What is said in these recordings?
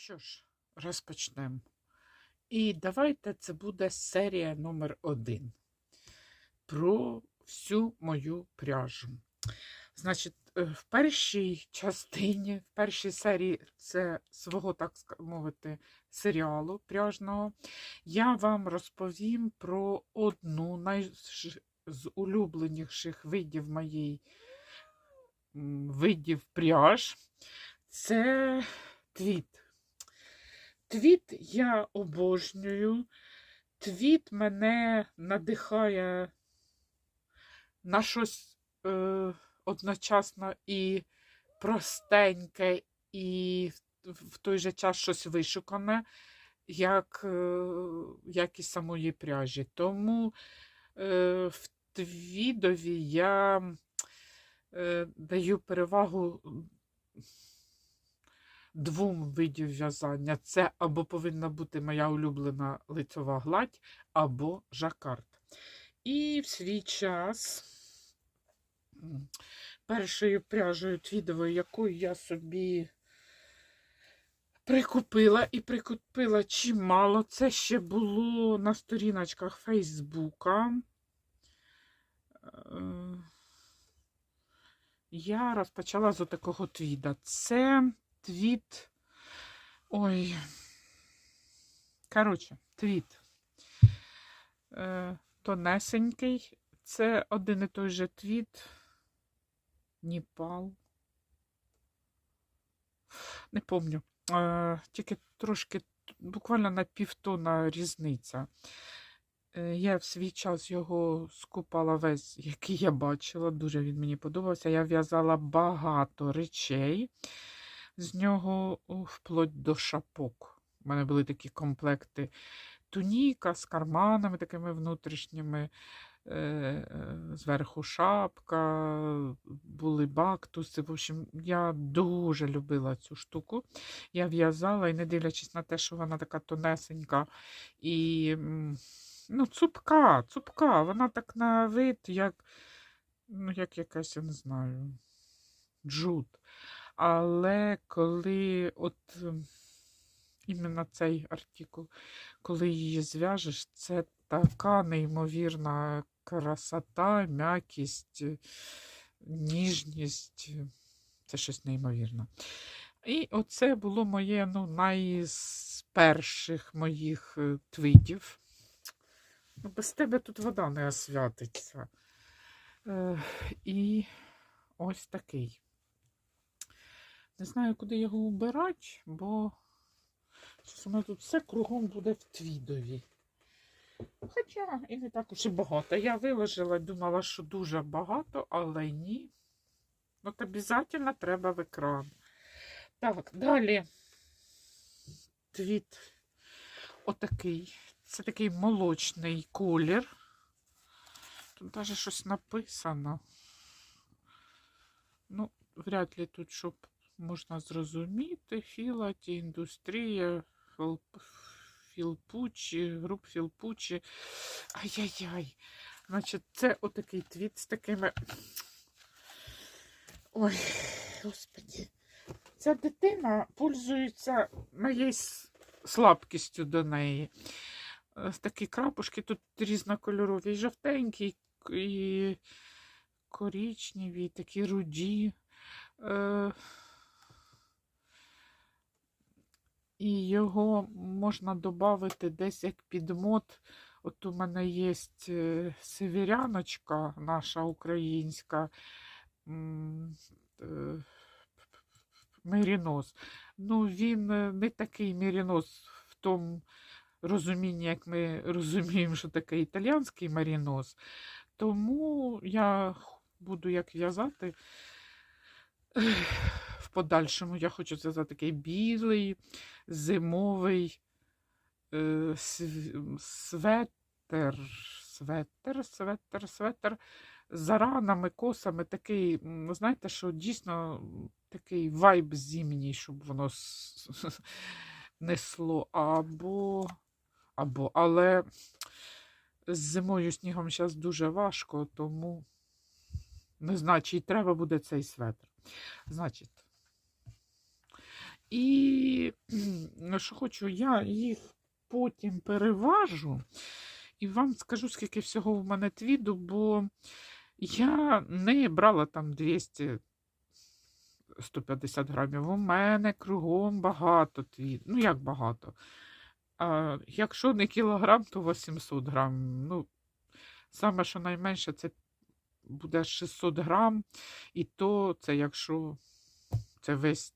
що ж, розпочнемо. І давайте це буде серія номер один про всю мою пряжу. Значить, е, в першій частині, в першій серії це свого, так мовити, серіалу пряжного, я вам розповім про одну най- з улюбленіших видів моєї видів пряж. Це твіт. Твіт я обожнюю. Твіт мене надихає на щось е, одночасно і простеньке, і в, той же час щось вишукане, як е, якість самої пряжі. Тому е, в твідові я е, даю перевагу двом видів в'язання. Це або повинна бути моя улюблена лицьова гладь, або жакард. І в свій час першою пряжею твідовою, яку я собі прикупила, і прикупила чимало, це ще було на сторіночках Фейсбука. Е, Я розпочала з такого твіда. Це твіт. Ой. Коротше, твіт. Е, тонесенький. Це один і той же твіт. Ніпал. Не помню. Е, тільки трошки, буквально на півтона різниця. Е, Я в свій час його скупала весь, який я бачила. Дуже він мені подобався. Я в'язала багато речей з нього вплоть до шапок. У мене були такі комплекти туніка з карманами такими внутрішніми, е, е, зверху шапка, були бактуси. В общем, я дуже любила цю штуку. Я в'язала і не дивлячись на те, що вона така тонесенька і ну, цупка, цупка. Вона так на вид, як, ну, як якась, я не знаю, джут. Але коли от ем, іменно цей артикул, коли її зв'яжеш, це така неймовірна красота, м'якість, е, ніжність. Це щось неймовірне. І оце було моє ну, най моїх е, твітів. Ну, без тебе тут вода не освятиться. Е, і ось такий. Не знаю, куди його убирати, бо щось у мене тут все кругом буде в твідові. Хоча і не так уж і багато. Я виложила, думала, що дуже багато, але ні. От обов'язково треба в екран. Так, далі твіт отакий. Це такий молочний колір. Тут навіть щось написано. Ну, вряд ли тут, щоб можна зрозуміти. Філаті, індустрія, філ- філпучі, груп філпучі. Ай-яй-яй. Значить, це отакий твіт з такими. Ой, господі. Ця дитина пользується моєю слабкістю до неї. Такі крапушки тут різнокольорові, жовтенькі, і коричневі, і такі руді. Е, І його можна додати десь як підмот. От у мене є е, северяночка наша українська. м, е. Ну, він е, не такий мерінос в тому розумінні, як ми розуміємо, що таке італійський марінос. Тому я буду як в'язати. Подальшому я хочу зв'язати такий білий, зимовий е, св- светер, светер, светер, светер з ранами, косами, такий, знаєте, що дійсно такий вайб зимній, щоб воно несло. Або, або, але з зимою снігом зараз дуже важко, тому не знаю, чи треба буде цей светр. Значить, І що хочу, я їх потім переважу і вам скажу, скільки всього в мене твіду, бо я не брала там 200 150 грамів. У мене кругом багато твіт. Ну, як багато. А, якщо не кілограм, то 800 грам. Ну, саме, що найменше, це буде 600 грам. І то це якщо це весь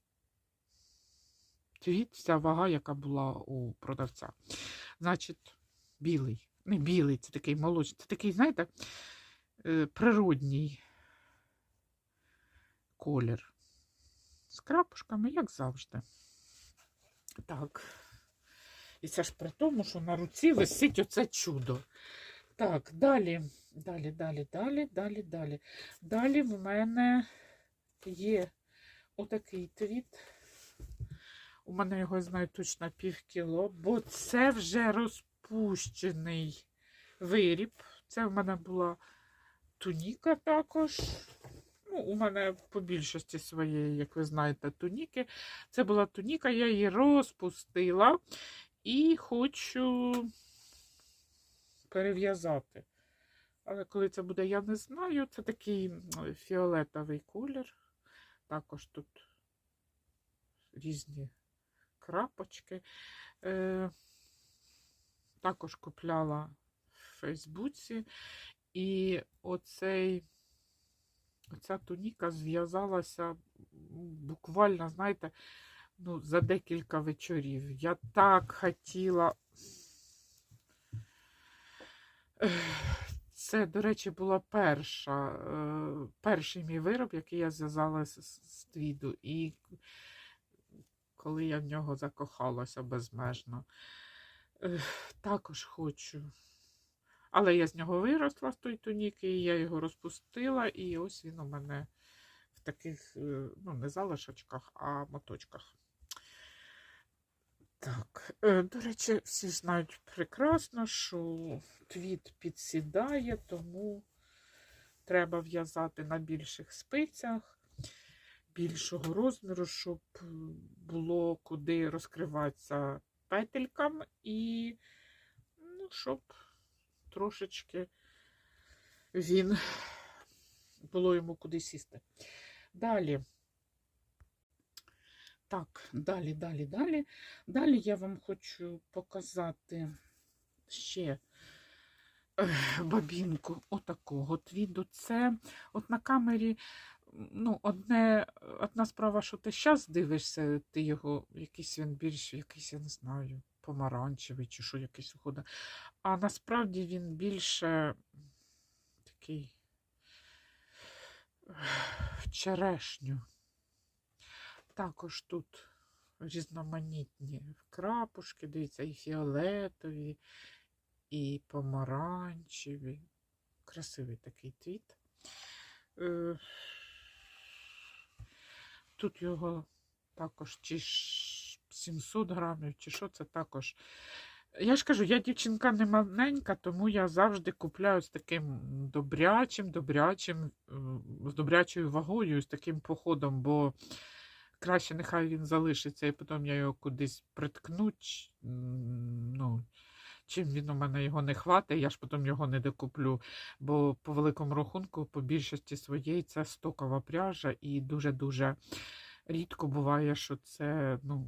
твіт, вся вага, яка була у продавця. Значить, білий. Не білий, це такий молочний. Це такий, знаєте, е, природній колір. З крапушками, як завжди. Так. І це ж при тому, що на руці висить оце чудо. Так, далі, далі, далі, далі, далі, далі. Далі в мене є отакий твіт. У мене його знаю точно пів кіло, бо це вже розпущений виріб. Це в мене була туніка також. Ну, у мене по більшості своєї, як ви знаєте, туніки. Це була туніка, я її розпустила і хочу перев'язати. Але коли це буде, я не знаю. Це такий фіолетовий колір. Також тут різні крапочки. Е, також купляла в Фейсбуці. І оцей, оця туніка зв'язалася буквально, знаєте, ну, за декілька вечорів. Я так хотіла. Це, до речі, була перша, е, перший мій вироб, який я зв'язала з, твіду. І коли я в нього закохалася безмежно. Також хочу. Але я з нього виросла з тої туніки, і я його розпустила, і ось він у мене в таких, е, ну, не залишочках, а моточках. Так, е, до речі, всі знають прекрасно, що твіт підсідає, тому треба в'язати на більших спицях, більшого розміру, щоб було куди розкриватися петелькам і ну, щоб трошечки він було йому куди сісти. Далі. Так, далі, далі, далі. Dалі я вам хочу показати ще бабінку отакого твіду. Це от на камері, ну, одне, одна справа, що ти зараз дивишся, ти його, якийсь він більш, якийсь, я не знаю, помаранчевий чи що якийсь уходить. А насправді він більше такий в черешню. Також тут різноманітні крапушки, дивіться, і фіолетові, і помаранчеві. Красивий такий твіт. Тут його також чи 700 грамів, чи що це також. Я ж кажу, я дівчинка не маленька, тому я завжди купляю з таким добрячим, добрячим, з добрячою вагою, з таким походом, бо краще нехай він залишиться, і потім я його кудись приткну. Ну, чим він у мене його не хватить, я ж потім його не докуплю. Бо по великому рахунку, по більшості своєї, це стокова пряжа, і дуже-дуже рідко буває, що це ну,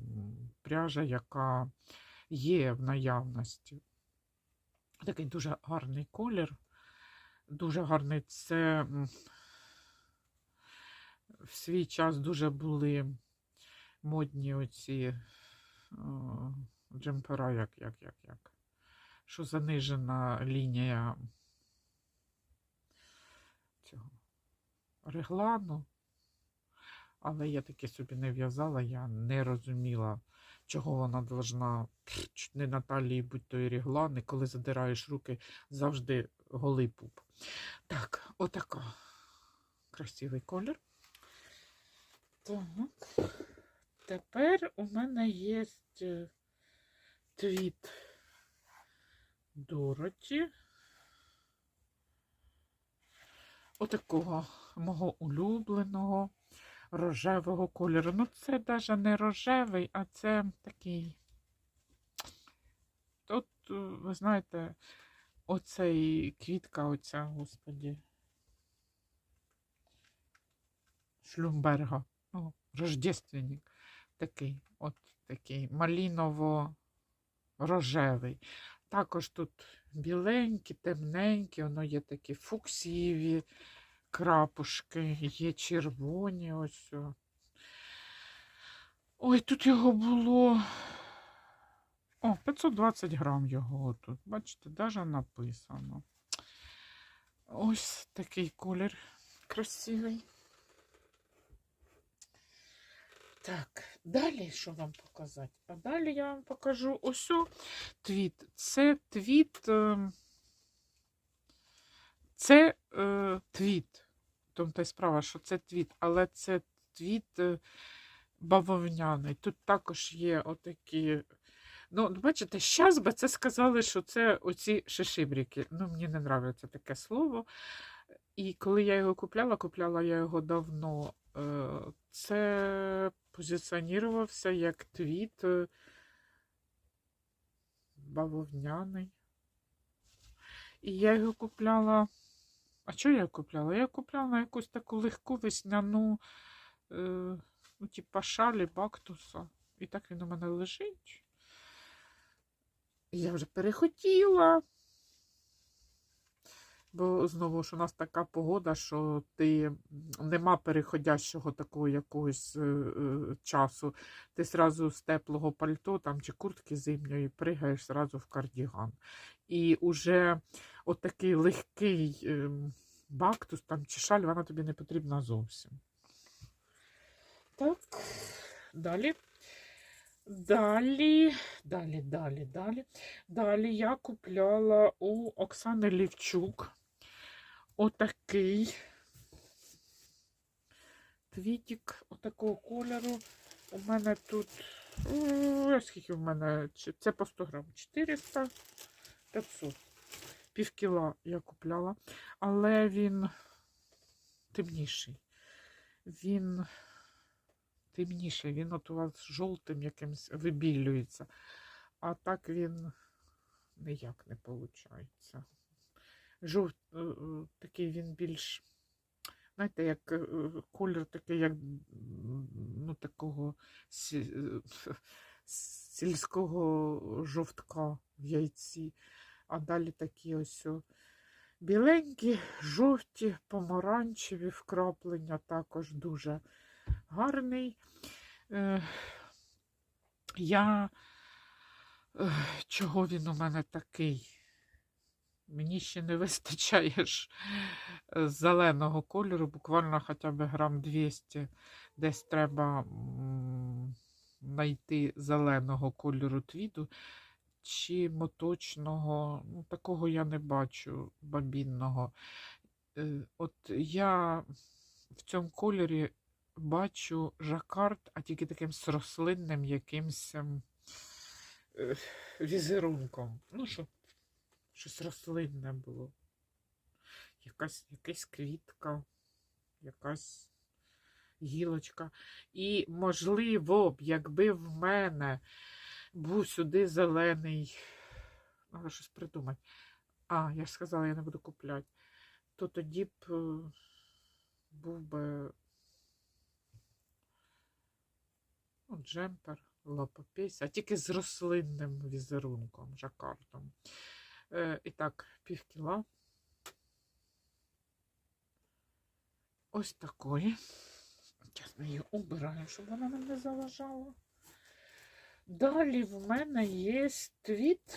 пряжа, яка є в наявності. Такий дуже гарний колір. Дуже гарний. Це в свій час дуже були модні оці о, джемпера, як, як, як, як. Що занижена лінія цього реглану. Але я таки собі не в'язала, я не розуміла, чого вона должна не на талії будь то і реглан, і коли задираєш руки, завжди голий пуп. Так, отака. Красивий колір. Так. Тепер у мене є е, твіт Дороті. Отакого мого улюбленого рожевого кольору. Ну, це навіть не рожевий, а це такий. Тут, ви знаєте, оцей квітка, оця, господі. Шлюмберга. Ну, рождественник. Такий, от такий маліново-рожевий. Також тут біленькі, темненькі, воно є такі фуксіві крапушки, є червоні ось. о. Ой, тут його було. О, 520 грам його тут. Бачите, навіть написано. Ось такий колір красивий. Так, далі що вам показати? А далі я вам покажу ось твіт. Це твіт. е, Це е, твіт. Тому та й справа, що це твіт, але це твіт е, бавовняний. Тут також є отакі. Ну, бачите, зараз би це сказали, що це оці шишибрики. Ну, мені не подобається таке слово. І коли я його купляла, купляла я його давно. Е, Це позиціонувався як твіт е, бавовняний. І я його купляла. А що я купляла? Я купляла якусь таку легку весняну, е, ну, типа шалі бактуса. І так він у мене лежить. Я вже перехотіла. Бо знову ж у нас така погода, що ти нема переходящого такого якогось е, е, часу. Ти зразу з теплого пальто там, чи куртки зимньої пригаєш зразу в кардіган. І уже отакий легкий е, бактус там, чи шаль, вона тобі не потрібна зовсім. Так, далі. Далі, далі, далі, далі. Далі я купляла у Оксани Лівчук отакий твітик отакого кольору. У мене тут. О, скільки в мене? Це по 100 грам. 400, 500. Пів кіла я купляла. Але він темніший. Він темніший. Він от у вас жовтим якимось вибілюється. А так він ніяк не виходить. Жовт, е, е, такий він більш, знаєте, як е, колір такий, як ну, такого сі- сільського жовтка в яйці. А далі такі ось біленькі, жовті, помаранчеві вкраплення, також дуже гарний. Я чого він у мене такий? Мені ще не вистачає ж е, зеленого кольору, буквально хоча б грам 200. Десь треба знайти зеленого кольору твіду чи моточного. Ну, такого я не бачу бабінного. Е, От я в цьому кольорі бачу жакард, а тільки таким з рослинним якимсь ем, е, візерунком. Ну, щоб щось рослинне було. Якась, якась квітка, якась гілочка. І, можливо б, якби в мене був сюди зелений. Треба щось придумати. А, я ж сказала, я не буду купляти. То тоді б е, був би ну, джемпер, лапопись, а тільки з рослинним візерунком, жакардом. Е, і так, пів кіла. Ось такої. Зараз ми її убираємо, щоб вона нам не заважала. Далі в мене є твіт.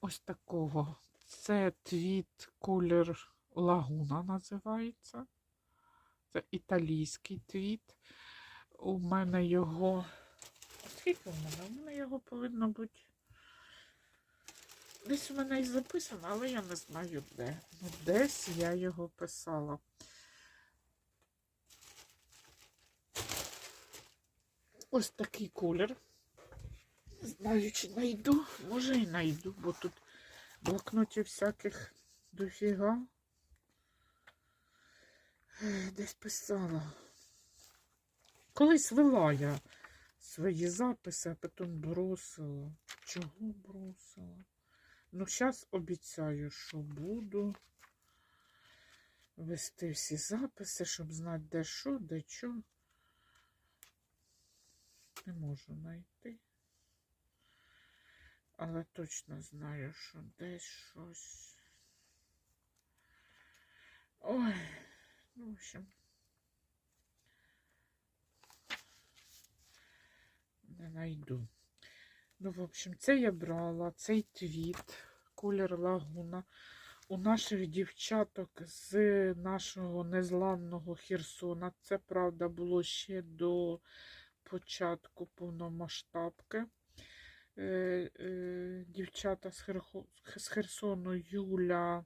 Ось такого. Це твіт колір Лагуна називається. Це італійський твіт. У мене його. Скільки в мене? У мене його повинно бути. Десь у мене і записано, але я не знаю де. Десь я його писала. Ось такий колір. Знаю, чи знайду. Може і знайду, бо тут блокнотів всяких дофіга. Десь писала. Колись вела я свої записи, а потім бросила. Чого бросила? Ну, зараз обіцяю, що буду вести всі записи, щоб знати, де що, де що. Не можу знайти. Але точно знаю, що десь щось. Ой, ну, в общем. Не найду. Ну, в общем, це я брала, цей твіт, колір лагуна. У наших дівчаток з нашого незламного Херсона. Це, правда, було ще до початку повномасштабки. Е, е, дівчата з Херсону Юля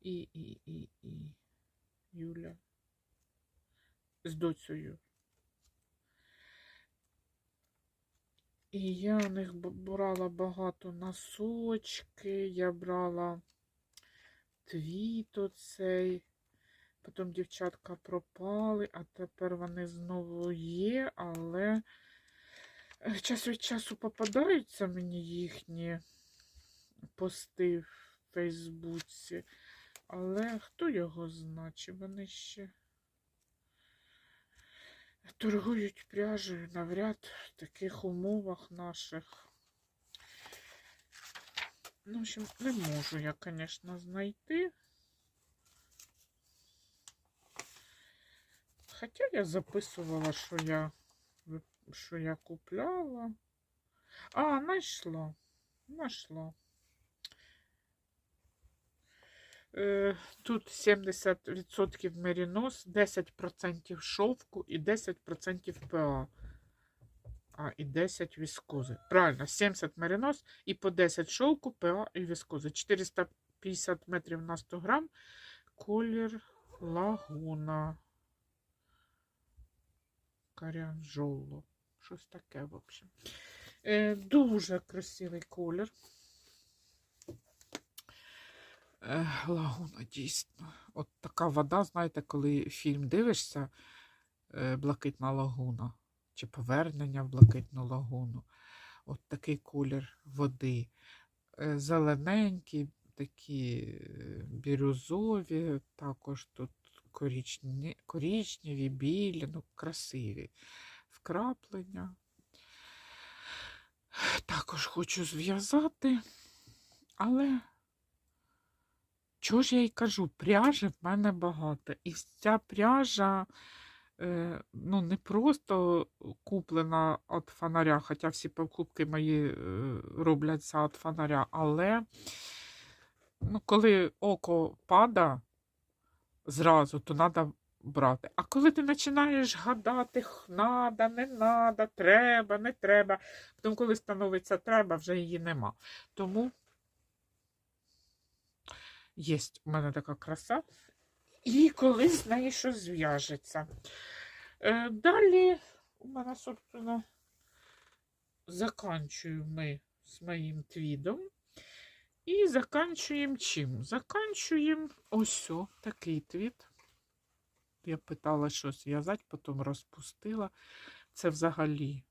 і, і, і, і Юля з доцею. І я у них брала багато носочки, я брала твіт оцей. Потім дівчатка пропали, а тепер вони знову є, але е, час від часу попадаються мені їхні пости в Фейсбуці. Але хто його знає, чи вони ще торгують пряжею навряд в таких умовах наших. Ну, в общем, не можу я, звісно, знайти. Хоча я записувала, що я, що я купляла. А, знайшла. Знайшла. Е, Тут 70% мерінос, 10% шовку і 10% ПА. А, і 10 віскози. Правильно, 70 мерінос і по 10 шовку, ПА і віскози. 450 метрів на 100 грам. Колір лагуна. Карянжоло. Щось таке, в общем. Е, дуже красивий колір. Е, лагуна, дійсно. От така вода, знаєте, коли фільм дивишся, е, Блакитна лагуна чи повернення в Блакитну лагуну. От такий колір води. Е, Зелененькі, такі бірюзові, також тут корічні, корічневі, білі, ну, красиві вкраплення. Також хочу зв'язати, але чого ж я й кажу, пряжі в мене багато. І ця пряжа е, ну, не просто куплена від фонаря, хоча всі покупки мої е, робляться від фонаря, але ну, коли око пада зразу, то треба брати. А коли ти починаєш гадати, надо, не надо, треба, не треба, потім, коли становиться треба, вже її нема. Тому є у мене така краса. І колись з неї щось зв'яжеться. Е, далі у мене, собственно, заканчуємо ми з моїм твідом. І заканчуємо чим? Заканчуємо ось о, такий твіт. Я питала, що зв'язати, потім розпустила. Це взагалі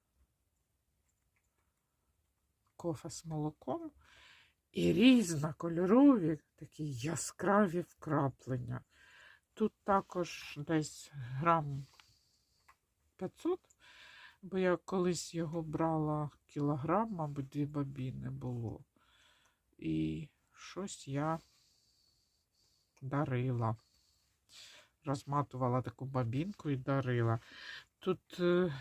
кофе з молоком. І різнокольорові такі яскраві вкраплення. Тут також десь грам 500, бо я колись його брала кілограм, мабуть, дві бабіни було. І щось я дарила. Розматувала таку бабінку і дарила. Тут, е,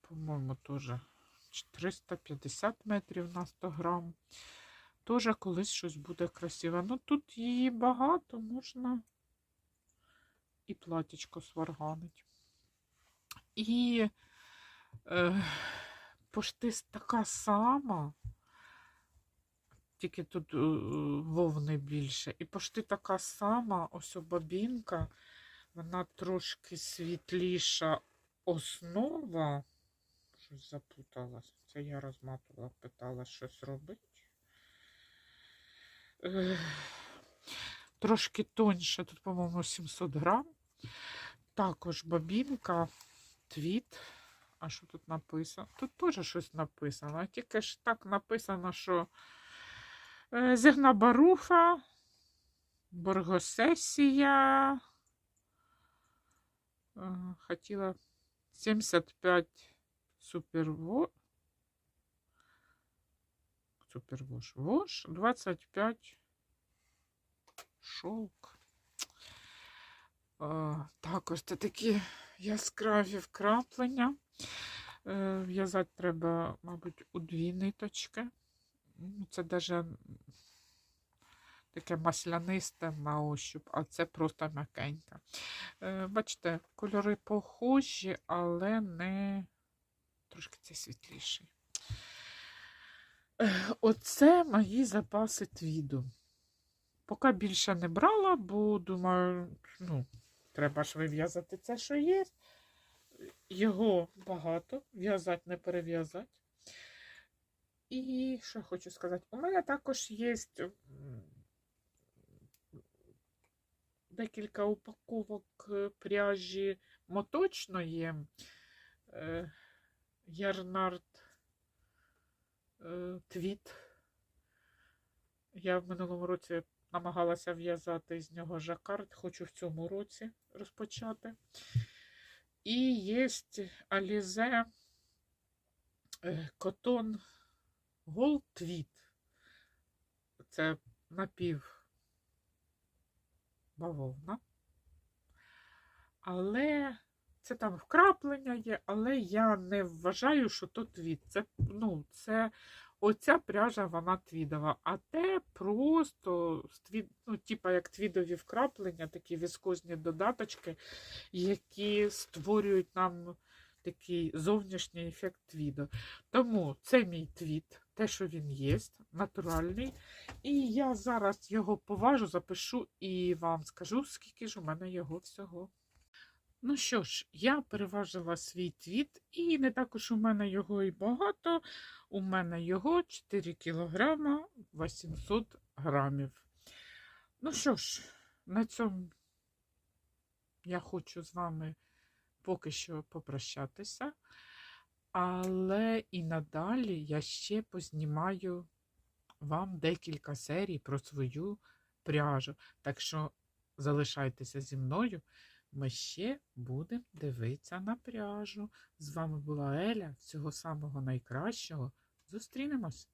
по-моєму, теж 350 метрів на 100 грам. Теж колись щось буде красиве. Ну тут її багато, можна і платічко сварганить. І е, пошти така сама, тільки тут е, вовни більше. І пошти така сама, ось бабінка, вона трошки світліша основа. Щось запуталась. Це я розматувала, питала щось робити. Е, Трошки тоньше, тут, по-моєму, 700 грам. Також бобінка, твіт. А що тут написано? Тут теж щось написано. Тільки ж так написано, що е, Зигна Боргосесія. Е, Хотіла 75 суперво. Супервош. Вош 25 шовк. Е, Також це такі яскраві вкраплення. Е, В'язати треба, мабуть, у дві ниточки. Ну, Це даже таке маслянисте на ощуп, а це просто м'якеньке. Е, Бачите, кольори похожі, але не трошки це світліший. Е, Оце мої запаси твіду. Поки більше не брала, бо думаю, ну, треба ж вив'язати це, що є. Його багато, в'язати не перев'язати. І що хочу сказати? У мене також є декілька упаковок е, пряжі моточної. Ярнард е, Твіт. Я в минулому році намагалася в'язати з нього жакард, хочу в цьому році розпочати. І є Alize е, Cotton Gold Це напів бавовна. Але це там вкраплення є, але я не вважаю, що то твіт. Це, ну, це оця пряжа, вона твідова. А те просто ну, типа як твідові вкраплення, такі віскозні додаточки, які створюють нам такий зовнішній ефект твіду. Тому це мій твіт, те, що він є, натуральний. І я зараз його поважу, запишу і вам скажу, скільки ж у мене його всього. Ну що ж, я переважила свій твіт, і не також у мене його і багато. У мене його 4 кілограма 800 грамів. Ну що ж, на цьому я хочу з вами поки що попрощатися. Але і надалі я ще познімаю вам декілька серій про свою пряжу. Так що залишайтеся зі мною. Ми ще будемо дивитися на пряжу. З вами була Еля. Всього самого найкращого. Зустрінемось!